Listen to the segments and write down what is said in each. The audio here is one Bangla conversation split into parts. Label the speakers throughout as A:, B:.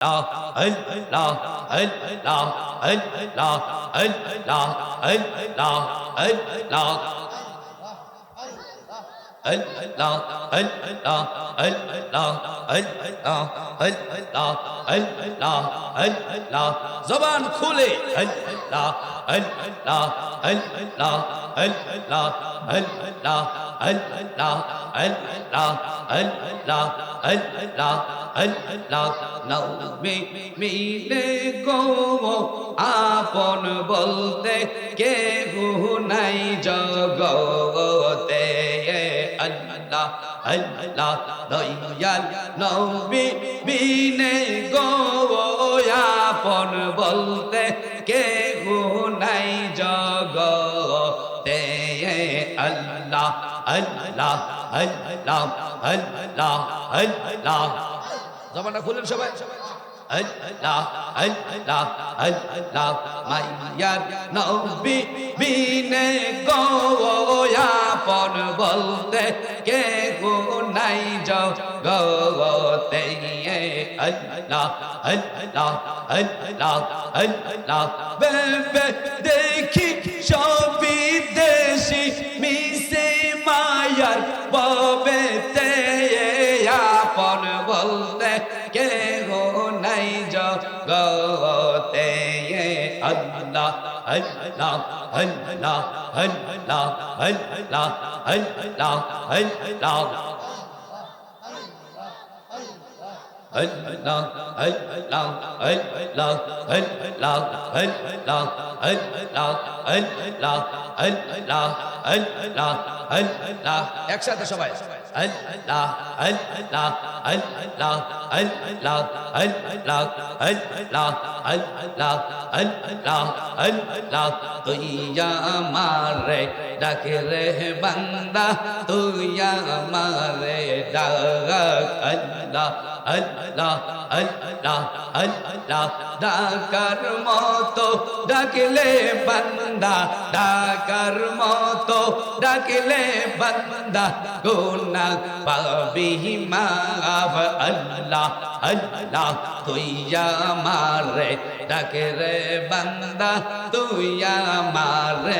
A: la la la la la জবান খুলে। মিলে গো আপন বলতে কেহ নাই জগতে। আল্লাহ আল্লাহ দয়াল নবী বিনে গো আপন বলতে কে নাই জগতে। আল্লাহ আল্লাহ আল্লাহ আল্লাহ আল্লাহ। জমানা খুলেন সবাই। আল্লাহ আল্লাহ আল্লাহ মাইয়ার নবী বিনে গোয়াপন বলতে কে গো নাই জগতে আল্লাহ আল্লাহ আল্লাহ আল্লাহ বেবে দেখি সবই দেশি আল্লাহ আল্লাহ আল্লাহ আল্লাহ আল্লাহ আল্লাহ আল্লাহ একসাথে সবাই তুইয়া মারে ডাক রে বান্দা তুইয়া মারে ডাক আল্লাহ। আল্লাহ আল্লাহ আল্লাহ ডাকার মতো ডাকলে বান্দা, ডাকার মতো ডাকলে বান্দা গুনা পাবি মাফ, আল্লাহ আল্লাহ, তুই আমারে ডাকে রে বান্দা, তুই আমারে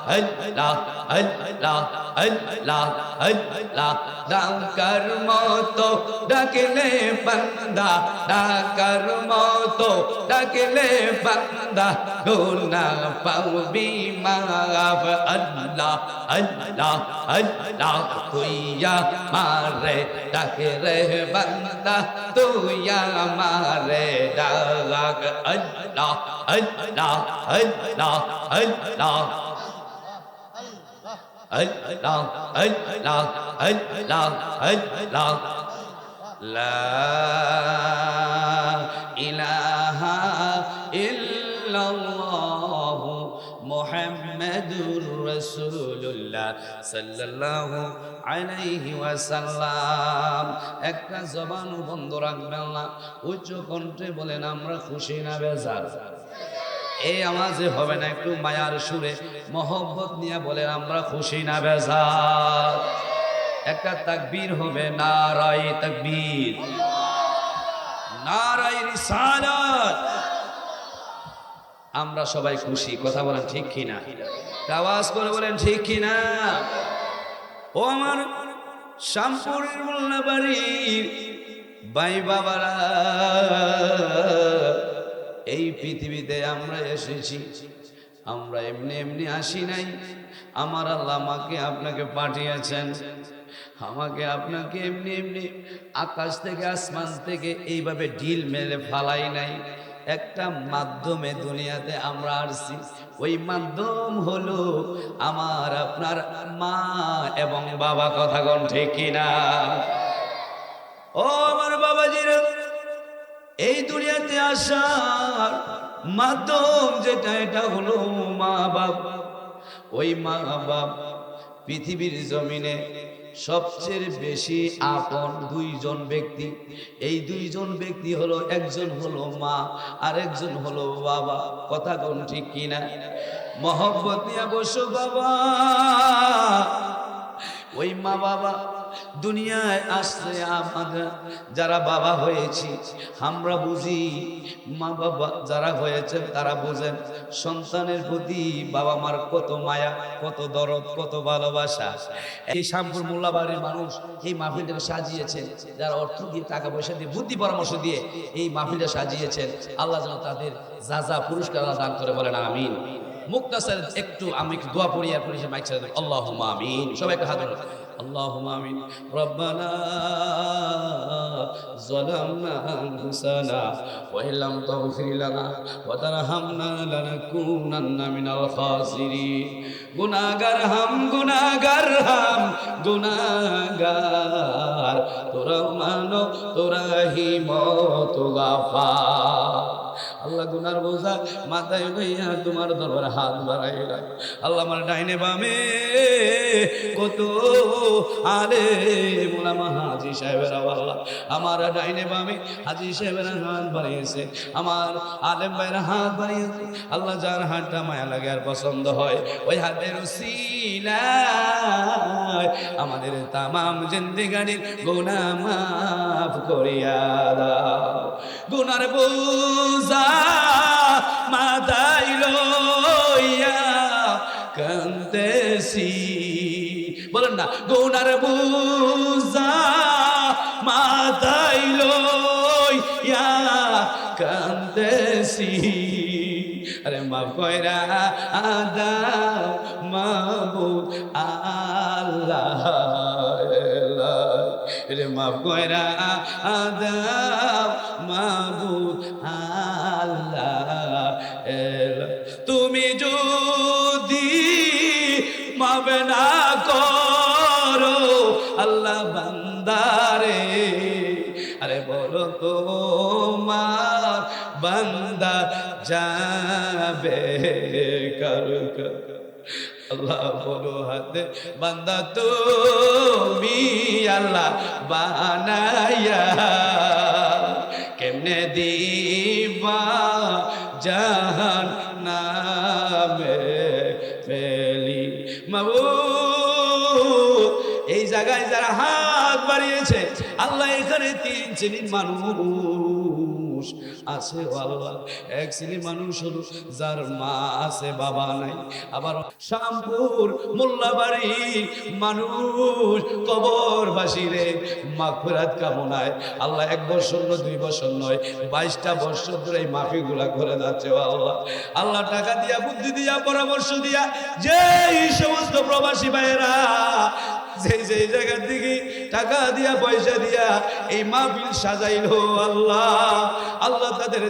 A: আল্লাহ আল্লাহ আল্লাহ আল্লাহ ডাকার মতো ডাকলে বান্দা ডাকার মতো ডাকলে বান্দা গুনা পাবি মাফ আল্লাহ আল্লাহ আল্লাহ তুইয়া মারে ডাকে রে বান্দা তুইয়া মারে ডাক আল্লাহ আল্লাহ আল্লাহ আল্লাহ লাল লাল লাল লাল লাল লা ইলাহা ইল্লাল্লাহ মুহাম্মাদুর রাসূলুল্লাহ সাল্লাল্লাহু আলাইহি ওয়াসাল্লাম একটা জবান বন্ধ রাখবেন না উচ্চ কণ্ঠে বলেন আমরা খুশি না বেজার এই আওয়াজে হবে না, একটু মায়ার সুরে মহব্বত নিয়ে বলেন, আমরা খুশি না বেজার। একটা তাকবীর হবে নারাই তাকবীর। নারাই রিসালাত। আমরা সবাই খুশি, কথা বলেন ঠিক কিনা? আওয়াজ করে বলেন, ঠিক কিনা? ও আমার শ্যামপুরের মোল্লা বাড়ির বাই বাবারা এই পৃথিবীতে আমরা এসেছি। আমরা এমনি এমনি আসি নাই। আমার আল্লাহ আমাকে আপনাকে পাঠিয়েছেন। আমাকে আপনাকে এমনি এমনি আকাশ থেকে, আসমান থেকে এইভাবে ঢিল মেরে ফালাই নাই। একটা মাধ্যমে দুনিয়াতে আমরা আসছি। ওই মাধ্যম হলো আমার, আপনার মা এবং বাবা। কথা কোন ঠিক কিনা? ও আমার বাবাজিরা এই দুনিয়াতে আসার মাধ্যম যেটা, এটা হলো মা বাপ ওই মা বাপ পৃথিবীর জমিনে সবচেয়ে বেশি আপন দুইজন ব্যক্তি। এই দুইজন ব্যক্তি হলো, একজন হলো মা আর একজন হলো বাবা। কথা কোন ঠিক কিনা? মহব্বত নিয়ে বসো বাবা। ওই মা বাবা দুনিয়ায় আসছে আমরা যারা বাবা হয়েছি, আমরা বুঝি মা বাবা যারা হয়েছেন তারা বুঝেন সন্তানের প্রতি বাবা মার কত মায়া, কত দরদ, কত ভালোবাসা। এই শ্যামপুর মোল্লাবাড়ির মানুষ এই মাহফিলটাকে সাজিয়েছেন যারা অর্থ দিয়ে টাকা পয়সা দিয়ে, বুদ্ধি পরামর্শ দিয়ে এই মাহফিলটা সাজিয়েছেন। আল্লাহ যেন তাদের যা যা পুরস্কার দান করে বলেন, আমিন। মুক্তাসার একটু, আমি দোয়া পড়ি আর পড়ি মাইক দেব। আল্লাহ আমিন। সবাই একটা হাত ধরো। اللهم آمين ربنا ظلمنا أنفسنا وإن لم تغفر لنا وترحمنا لنكونن من الخاسرين গুনাগার হাম গুনাগার হাম গুনাগার তোরা মানো তোরা হিমত গাফার আল্লাহ গুনার বোঝা মাথায় লইয়া তোমার দরবারে হাত বাড়াইলাম আল্লাহ আমার ডাইনে বামে কত আরে মোলামা হাজি সাহেবের আল্লাহ, আমার ডাইনে বামে হাজি সাহেবের হাত বাড়িয়েছে, আমার আলেম ভাইয়ের হাত বাড়িয়েছে। আল্লাহ যার হাতটা মায়া লাগে আর পছন্দ হয়, ওই হাতের আমাদের তামাম জিন্দিগানির গুনাহ মাফ করিয়া দাও। গুনার বোঝা মাথায় লইয়া কান্দেছি বলেন না, গুনার বোঝা মাথায় লইয়া কান্দেছি আরে মাফ কইরা, আদা, মাবুদ, আল্লাহ রে মাফ কইরা, আদা মাবুদ আল্লাহ। তুমি যদি মাফ না করো, আল্লাহ বান্দারে, আরে বলো তো মার বান্দা যাবে কারুক আল্লাহ বলো হাতে, বান্দা তুমি আল্লাহ বানাইয়া কেমনে দিবা জাহান নামে ফেলি। মাবু এই জায়গায় যারা হাত বাড়িয়েছে, আল্লাহ এখানে তিন শ্রেণির মানুষ। আছে আল্লাহ। এক শ্রেণির মানুষ হলো যার মা আছে, বাবা নাই। আবার শ্যামপুর, মোল্লাবাড়ি মানুষ কবর বাসিরে মাগফিরাত কামনায়। আল্লাহ এক বছর নয়, দুই বছর নয়, বাইশটা বছর ধরে এই মাফিগুলা করে যাচ্ছে আল্লাহ। আল্লাহ টাকা দিয়া, বুদ্ধি দিয়া, পরামর্শ দিয়া যে সমস্ত প্রবাসী ভাইয়েরা যেই যেই জায়গার দিকে টাকা দিয়া পয়সা দিয়া এই মাহফিল সাজাইল আল্লাহ। আল্লাহ তাদের